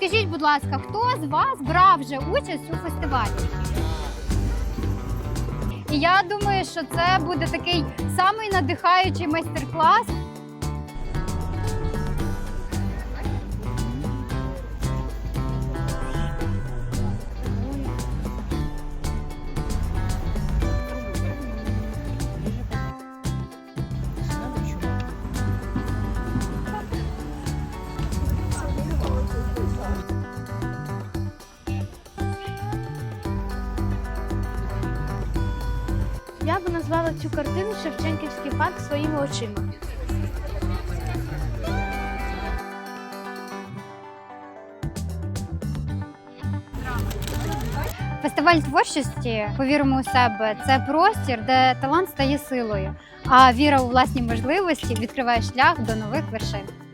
Скажіть, будь ласка, хто з вас брав вже участь у фестивалі? І я думаю, що це буде такий самий надихаючий майстер-клас. Я би назвала цю картину Шевченківський парк своїми очима. Фестиваль творчості Повіримо у себе це простір, де талант стає силою, а віра у власні можливості відкриває шлях до нових вершин.